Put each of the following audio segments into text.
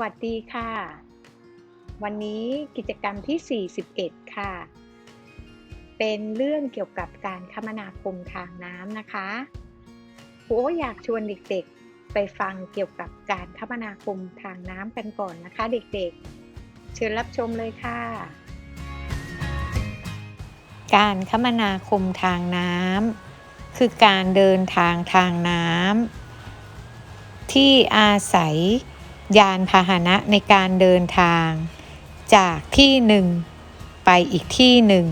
วัสดีค่ะ วันนี้กิจกรรมที่ 41 ค่ะ เป็นเรื่องเกี่ยวกับการคมนาคมทางน้ำนะคะครูโออยากชวนเด็กๆ ไปฟังเกี่ยวกับการคมนาคมทางน้ำกันก่อนนะคะ เด็กๆ เชิญรับชมเลยค่ะ การคมนาคมทางน้ำคือการเดินทางทางน้ำที่อาศัย ยานพาหนะในการเดินทาง จากที่หนึ่ง ไปอีกที่หนึ่ง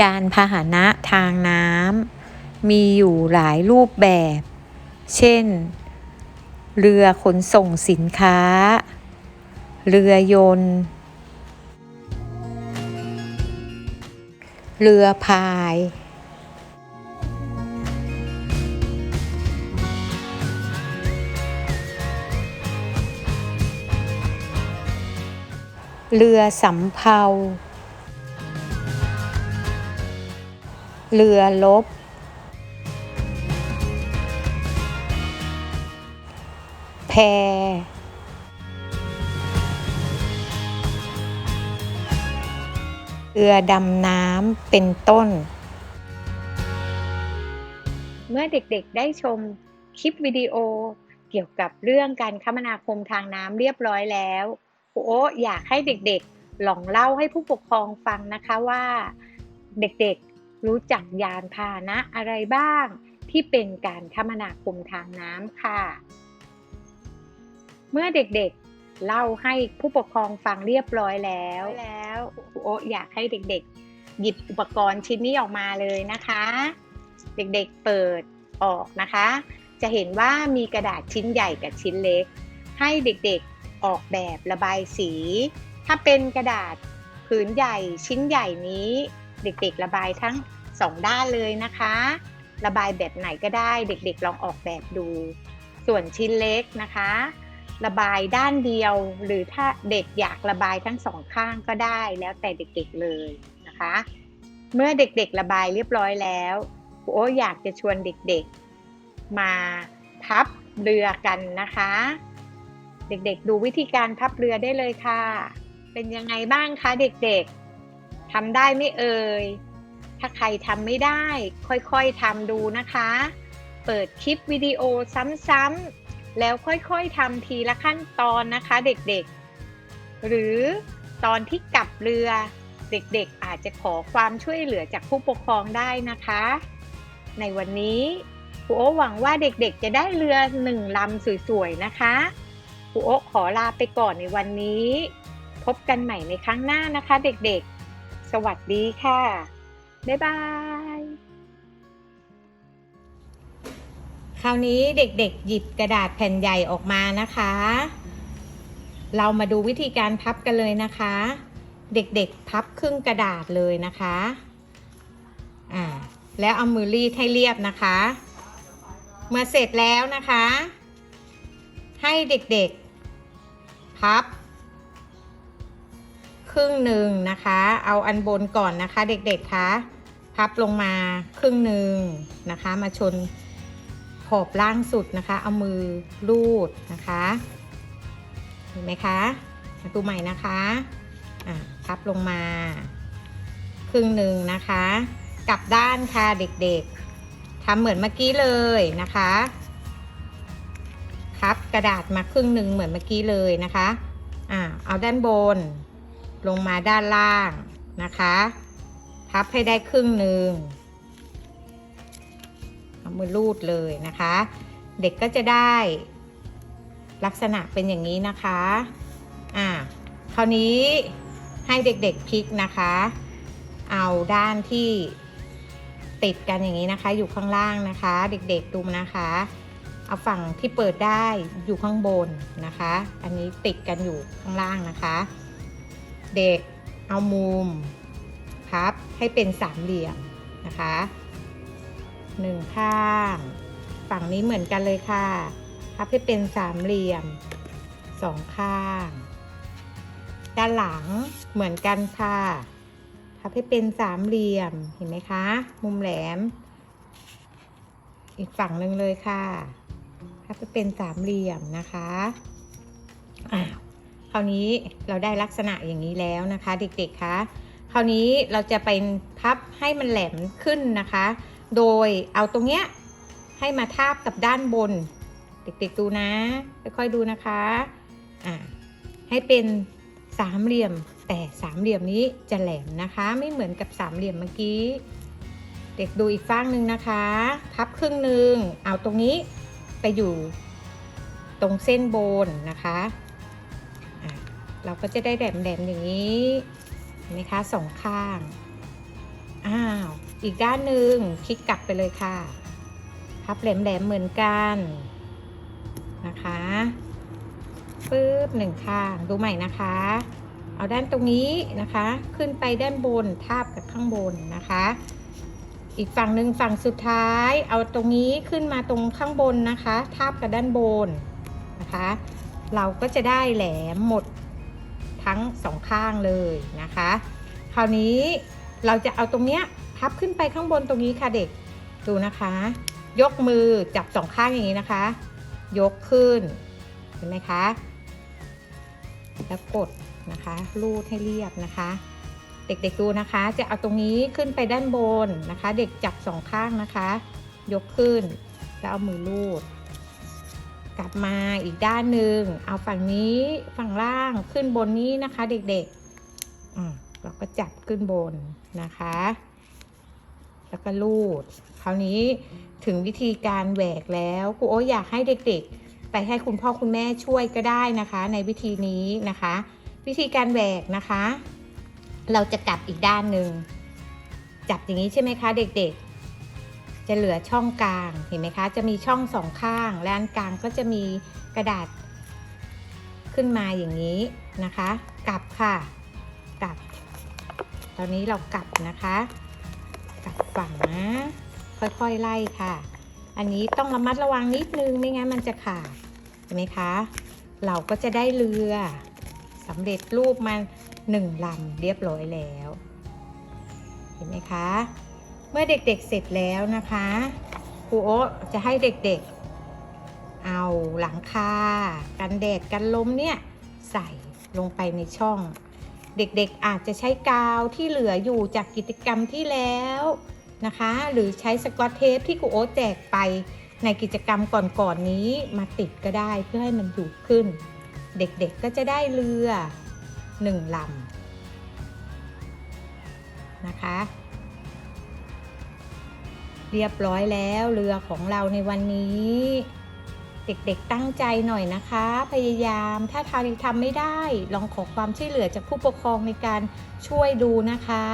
ยานพาหนะทางน้ำมีอยู่หลายรูปแบบ เช่น เรือขนส่งสินค้า เรือยนต์ เรือพาย เรือสำเภา เรือลบ แพ เรือดำน้ำเป็นต้น เมื่อเด็กๆได้ชมคลิปวิดีโอเกี่ยวกับเรื่องการคมนาคมทางน้ำเรียบร้อยแล้ว รูโออยากให้เด็กๆลองเล่าให้ผู้ปกครองฟังนะคะว่า เด็กๆรู้จักยานพาหนะอะไรบ้าง ที่เป็นการคมนาคมทางน้ำค่ะ เมื่อเด็กๆเล่าให้ผู้ปกครองฟังเรียบร้อยแล้วแล้วครูโออยากให้เด็กๆ หยิบอุปกรณ์ชิ้นนี้ออกมาเลยนะคะ เด็กๆเปิดออกนะคะ จะเห็นว่ามีกระดาษชิ้นใหญ่กับชิ้นเล็ก ให้เด็กๆ ออกแบบระบายสี ถ้าเป็นกระดาษผืนใหญ่ชิ้นใหญ่นี้ เด็กๆระบายทั้งสองด้านเลยนะคะ ระบายแบบไหนก็ได้เด็กๆลองออกแบบดู ส่วนชิ้นเล็กนะคะ ระบายด้านเดียวหรือถ้าเด็กอยากระบายทั้งสองข้างก็ได้แล้วแต่เด็กๆเลยนะคะ เมื่อเด็กๆระบายเรียบร้อยแล้วโอ้อยากจะชวนเด็กๆมาพับเรือกันนะคะ เด็กๆ ดูวิธีการพับเรือได้เลยค่ะ เป็นยังไงบ้างคะเด็กๆทำได้ไม่เอ่ย ถ้าใครทำไม่ได้ ค่อยๆทำดูนะคะ เปิดคลิปวิดีโอซ้ำๆแล้วค่อยๆทำทีละขั้นตอนนะคะเด็กๆ หรือตอนที่กลับเรือ เด็กๆ อาจจะขอความช่วยเหลือจากผู้ปกครองได้นะคะ ในวันนี้ครูโอหวังว่าเด็กๆ จะได้เรือหนึ่งลำสวยๆ นะคะ รูโอขอลาไปก่อนในวันนี้ พบกันใหม่ในครั้งหน้านะคะเด็กๆ สวัสดีค่ะ บ๊ายบาย คราวนี้เด็กๆ หยิบกระดาษแผ่นใหญ่ออกมานะคะ เรามาดูวิธีการพับกันเลยนะคะ เด็กๆ พับครึ่งกระดาษเลยนะคะอ่าแล้วเอามือรีดให้เรียบนะคะ เมื่อเสร็จแล้วนะคะ ให้เด็กๆ พับ ครึ่งหนึ่งนะคะ เอาอันบนก่อนนะคะ เด็กๆคะพับลงมาครึ่งหนึ่งนะคะ มาชนขอบล่างสุดนะคะ เอามือลูดนะคะเห็นไหมคะมาดูใหม่นะคะอะพับลงมา ครึ่งหนึ่งนะคะ กลับด้านค่ะเด็กๆทำเหมือนเมื่อกี้เลยนะคะ พับกระดาษมาครึ่งหนึ่งเหมือนเมื่อกี้เลยนะคะอ่าเอาด้านบน ลงมาด้านล่างนะคะ พับให้ได้ครึ่งหนึ่งเอามือลูดเลยนะคะ เด็กก็จะได้ลักษณะเป็นอย่างนี้นะคะอ่าคราวนี้ให้เด็กๆพลิกนะคะ เอาด้านที่ติดกันอย่างนี้นะคะ อยู่ข้างล่างนะคะ เด็กๆดูนะคะ เอาฝั่งที่เปิดได้อยู่ข้างบนนะคะ อันนี้ติดกันอยู่ข้างล่างนะคะ เด็กเอามุมพับให้เป็นสามเหลี่ยมนะคะหนึ่งข้าง ฝั่งนี้เหมือนกันเลยค่ะพับให้เป็นสามเหลี่ยมสองข้าง ด้านหลังเหมือนกันค่ะพับให้เป็นสามเหลี่ยมเห็นไหมคะ มุมแหลม อีกฝั่งหนึ่งเลยค่ะ พับไปเป็นสามเหลี่ยมนะคะอ้าวคราวนี้เราได้ลักษณะอย่างนี้แล้วนะคะ เด็กๆคะคราวนี้เราจะไปพับให้มันแหลมขึ้นนะคะ โดยเอาตรงเนี้ยให้มาทาบกับด้านบน เด็กๆดูนะ ค่อยๆดูนะคะอ่าให้เป็นสามเหลี่ยม แต่สามเหลี่ยมนี้จะแหลมนะคะ ไม่เหมือนกับสามเหลี่ยมเมื่อกี้ เด็กดูอีกฝั่งหนึ่งนะคะ พับครึ่งหนึ่งเอาตรงนี้ ไปอยู่ตรงเส้นบนนะคะะเราก็จะได้แหลมๆอย่างนี้เห็นไหมคะสองข้าง อ้าว อีกด้านหนึ่งคลิกกลับไปเลยค่ะพับแหลมๆเหมือนกันนะคะปึ๊บหนึ่งข้างดูใหม่นะคะ เอาด้านตรงนี้นะคะ ขึ้นไปด้านบนทาบกับข้างบนนะคะ อีกฝั่งหนึ่งฝั่งสุดท้าย เอาตรงนี้ขึ้นมาตรงข้างบนนะคะ ทาบกับด้านบนนะคะ เราก็จะได้แหลมหมดทั้งสองข้างเลยนะคะ คราวนี้เราจะเอาตรงเนี้ยพับขึ้นไปข้างบนตรงนี้ค่ะเด็กดูนะคะ ยกมือจับสองข้างอย่างนี้นะคะ ยกขึ้นเห็นไหมคะ แล้วกดนะคะลูดให้เรียบนะคะ เด็กๆดูนะคะ จะเอาตรงนี้ขึ้นไปด้านบนนะคะ เด็กจับสองข้างนะคะ ยกขึ้น แล้วเอามือลูด กลับมาอีกด้านหนึ่งเอาฝั่งนี้ฝั่งล่างขึ้นบนนี้นะคะ เด็กๆอเราก็จับขึ้นบนนะคะ แล้วก็ลูด คราวนี้ถึงวิธีการแหวกแล้วครูโอ๊ตอยากให้เด็กๆ ไปให้คุณพ่อคุณแม่ช่วยก็ได้นะคะ ในวิธีนี้นะคะ วิธีการแหวกนะคะ เราจะกลับอีกด้านหนึ่งจับอย่างนี้ใช่ไหมคะเด็กๆ จะเหลือช่องกลางเห็นไหมคะ จะมีช่องสองข้าง และอันกลางก็จะมีกระดาษ ขึ้นมาอย่างนี้นะคะ กลับค่ะ กลับ ตอนนี้เรากลับนะคะ กลับฝั่งนะ ค่อยๆไล่ค่ะ อันนี้ต้องระมัดระวังนิดนึงไม่งั้นมันจะขาดเห็นไหมคะ เราก็จะได้เรือ สำเร็จรูปมันหนึ่งลำเรียบร้อยแล้ว เห็นไหมคะ เมื่อเด็กๆเสร็จแล้วนะคะครูโอจะให้เด็กๆ เอาหลังคากันแดดกันลมเนี่ยใส่ลงไปในช่อง เด็กๆอาจจะใช้กาวที่เหลืออยู่จากกิจกรรมที่แล้วนะคะ หรือใช้สกอตเทปที่ครูโอแจกไปในกิจกรรมก่อนๆนนี้มาติดก็ได้เพื่อให้มันอยู่ขึ้น เด็กๆก็จะได้เรือหนึ่งลำนะคะ เรียบร้อยแล้วเรือของเราในวันนี้ เด็กๆตั้งใจหน่อยนะคะ พยายามถ้าทาทำไม่ได้ ลองขอความช่วยเหลือจากผู้ปกครองในการช่วยดูนะคะ